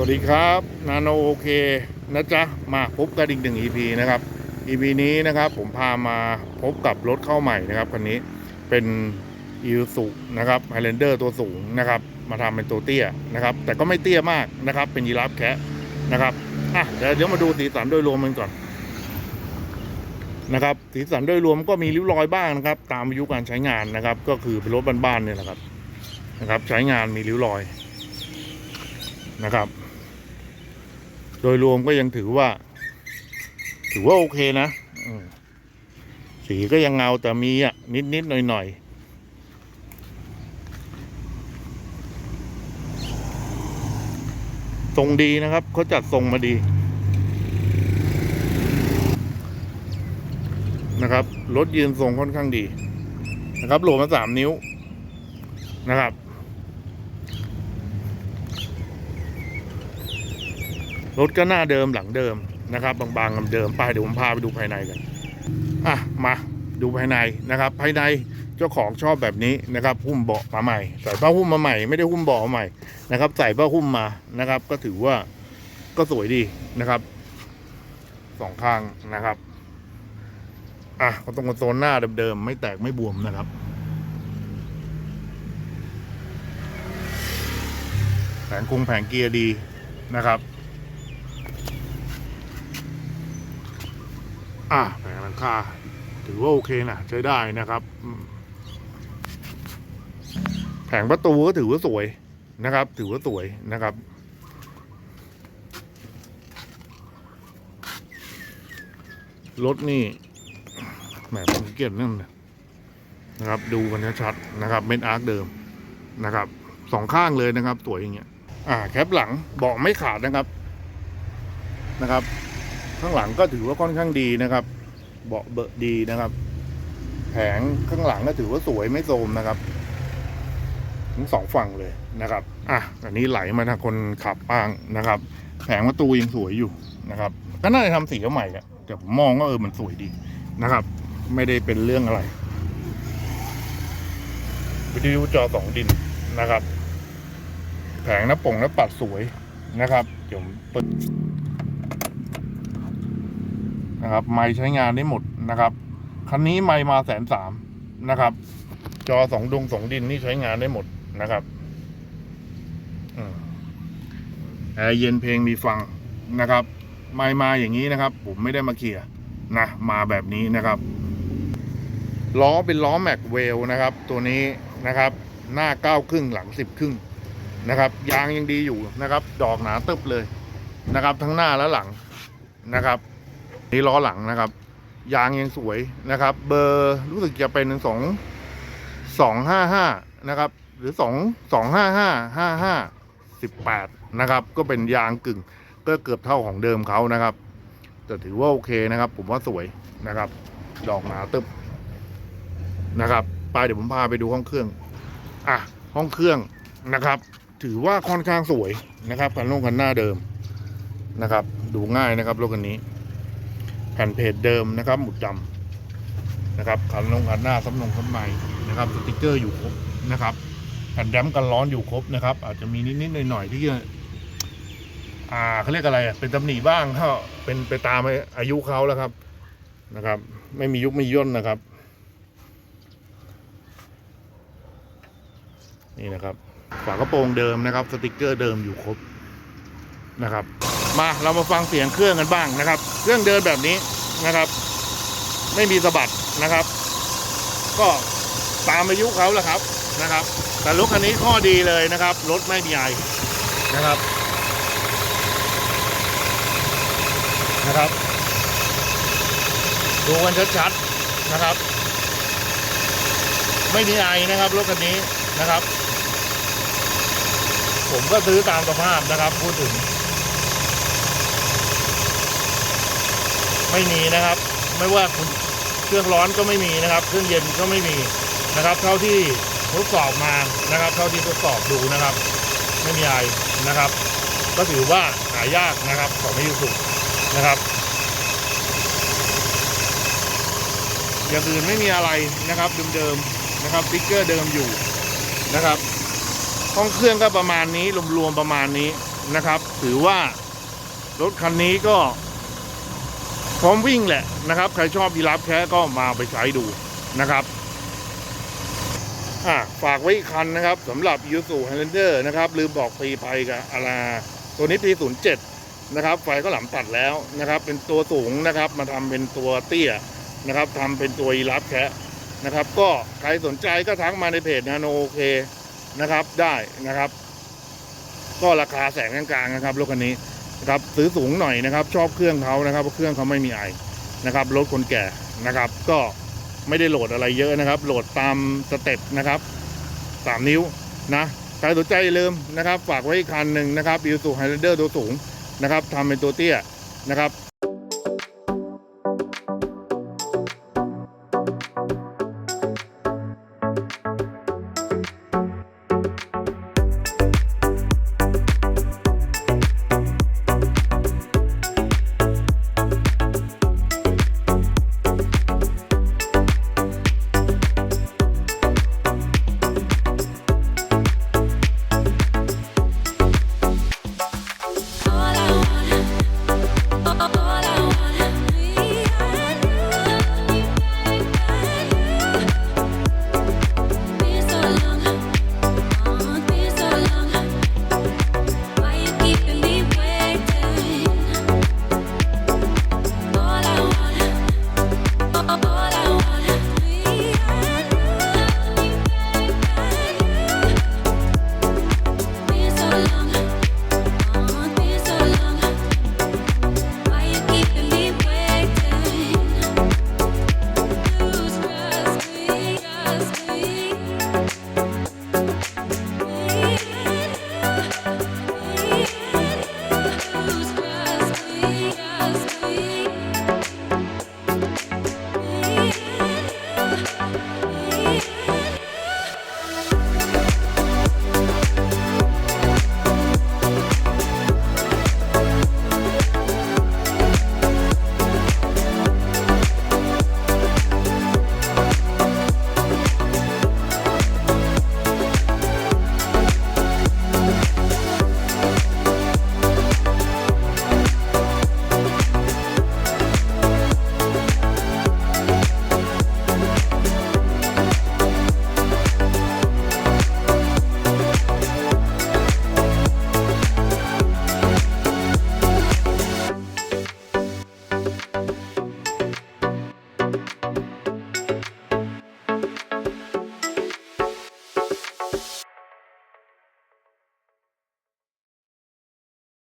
วัสดีครับนาโนโอเคนะจ๊ะ มาพบกันอีกหนึ่ง EP นะครับ EP นี้นะครับผมพามาพบกับรถเข้าใหม่นะครับคันนี้เป็นอีสุนะครับไฮ l ลนเดอร์ตัวสูงนะครับมาทำเป็นตัวเตี้ยนะครับ แต่ก็ไม่เตี้ยมากนะครับ เป็นยีราฟแคะนะครับอะเดี๋ยวเดี๋ยวมาดูสีสันโดยรวมมันก่อนนะครับสีสันโดยรวมก็มีริ้วรอยบ้างนะครับ ตามอายุการใช้งานนะครับ ก็คือเป็นรถบ้านๆเนี่ยแหละครับนะครับ ใช้งานมีริ้วรอยนะครับ โดยรวมก็ยังถือว่า ถือว่าโอเคนะสีก็ยังเงาแต่มีอะ นิดนิดหน่อยหน่อยทรงดีนะครับเขาจัดทรงมาดีนะครับรถยืนทรงค่อนข้างดีนะครับโหลมาสามนิ้วนะครับ รถก็หน้าเดิมหลังเดิมนะครับ บางๆเดิมไปเดี๋ยวผมพาไปดูภายในกันอะมาดูภายในนะครับ ภายในเจ้าของชอบแบบนี้นะครับ หุ้มเบาะมาใหม่ ใส่ผ้าหุ้มมาใหม่ไม่ได้หุ้มเบาะมาใหม่นะครับ ใส่ผ้าหุ้มมานะครับ ก็ถือว่าก็สวยดีนะครับสองข้างนะครับอะก็ตรงโซนหน้าเดิมๆไม่แตกไม่บวมนะครับแผงคุงแผงเกียร์ดีนะครับ อะแผงหลังคาถือว่าโอเคนะใช้ได้นะครับ แผงประตูก็ถือว่าสวยนะครับ ถือว่าสวยนะครับ รถนี่แหมผมเกียดนั่นนะนะครับ ดูกันชัดๆนะครับเม็ดอาร์คเดิมนะครับสองข้างเลยนะครับสวยอย่างเงี้ย อ่า แคปหลังเบาะไม่ขาดนะครับนะครับ ข้างหลังก็ถือว่าค่อนข้างดีนะครับ เบาะเบอะดีนะครับ แผงข้างหลังก็ถือว่าสวยไม่โทรมนะครับ ทั้งสองฝั่งเลยนะครับ อะ อันนี้ไหลมาทางคนขับบ้างนะครับ แผงประตูยังสวยอยู่นะครับ ก็น่าจะทำสีใหม่แหละแต่ผมมองว่าเออมันสวยดีนะครับ ไม่ได้เป็นเรื่องอะไรวิดีโอจอสองดินนะครับ แผงหน้าป่งหน้าปัดสวยนะครับ เดี๋ยวเปิด นะครับ ไม้ใช้งานได้หมดนะครับ คันนี้ไม้มาแสนสามนะครับ จอสองดวงสองดินนี่ใช้งานได้หมดนะครับแอร์เย็นเพลงมีฟังนะครับ ไม้มาอย่างนี้นะครับ ผมไม่ได้มาเคลียร์นะมาแบบนี้นะครับล้อเป็นล้อแม็กเวลนะครับ ตัวนี้นะครับ หน้าเก้าครึ่งหลังสิบครึ่งนะครับ ยางยังดีอยู่นะครับ ดอกหนาตึบเลยนะครับ ทั้งหน้าและหลังนะครับ นี่ล้อหลังนะครับ ยางยังสวยนะครับ เบอร์รู้สึกจะเป็นสองสองห้าห้านะครับ หรือสองสองห้าห้าห้าห้าสิบแปดนะครับ ก็เป็นยางกึ่ง ก็เกือบเท่าของเดิมเขานะครับ แต่ถือว่าโอเคนะครับ ผมว่าสวยนะครับ ดอกหนาตึบนะครับ ไปเดี๋ยวผมพาไปดูห้องเครื่อง อะ ห้องเครื่องนะครับ ถือว่าค่อนข้างสวยนะครับกันลงกันหน้าเดิมนะครับ ดูง่ายนะครับรถคันนี้ ผ่นเพจเดิมนะครับหมุดดำนะครับคันลงคันหน้าซับนงซับในนะครับสติกเกอร์อยู่ครบนะครับแผ่นแดมกันร้อนอยู่ครบนะครับ อาจจะมีนิดๆหน่อยๆที่อ่าเขาเรียกอะไรอะเป็นตำหนิบ้างก็เป็นไปตามอายุเขาแล้วครับนะครับ ไม่มียุคไม่ย่นนะครับ นี่นะครับ ฝากระโปรงเดิมนะครับ สติกเกอร์เดิมอยู่ครบนะครับ มาเรามาฟังเสียงเครื่องกันบ้างนะครับ เครื่องเดินแบบนี้นะครับ ไม่มีสะบัดนะครับ ก็ตามอายุเขาแหละครับนะครับ แต่รถคันนี้ข้อดีเลยนะครับรถไม่มีไอนะครับนะครับ ดูกันชัดๆนะครับ ไม่มีไอนะครับรถคันนี้นะครับ ผมก็ซื้อตามสภาพนะครับพูดถึง ไม่มีนะครับ ไม่ว่าคุณเครื่องร้อนก็ไม่มีนะครับ เครื่องเย็นก็ไม่มีนะครับ เท่าที่ทดสอบมานะครับ เท่าที่ทดสอบดูนะครับ ไม่มีอะไรนะครับ ก็ถือว่าหายากนะครับของไม่ยูสุนะครับอย่างอื่นไม่มีอะไรนะครับเดิมๆนะครับสติ๊กเกอร์เดิมอยู่นะครับห้องเครื่องก็ประมาณนี้รวมๆประมาณนี้นะครับ ถือว่ารถคันนี้ก็ พร้อมวิ่งแหละนะครับ ใครชอบยีราฟแค่ก็มาไปใช้ดูนะครับอะฝากไว้อีกคันนะครับสำหรับ u s u Highlander นะครับ ลืมบอกปีไปกับอาราตัวนี้ปี07 นะครับ ไฟก็หลำตัดแล้วนะครับ เป็นตัวสูงนะครับ มาทำเป็นตัวเตี้ยนะครับทำเป็นตัวยีราฟแคะนะครับ ก็ใครสนใจก็ทักมาในเพจนาโนโอเคนะครับ ได้นะครับ ก็ราคาแสงกลางๆนะครับรถคันนี้ นะครับซื้อสูงหน่อยนะครับ ชอบเครื่องเขานะครับเพราะเครื่องเขาไม่มีไอนะครับรถคนแก่นะครับ ก็ไม่ได้โหลดอะไรเยอะนะครับ โหลดตามสเต็ปนะครับสามนิ้วนะใครสนใจอย่าลืมนะครับ ฝากไว้อีกคันหนึ่งนะครับยูสูไฮเดอร์ตัวสูงนะครับทำเป็นตัวเตี้ยนะครับ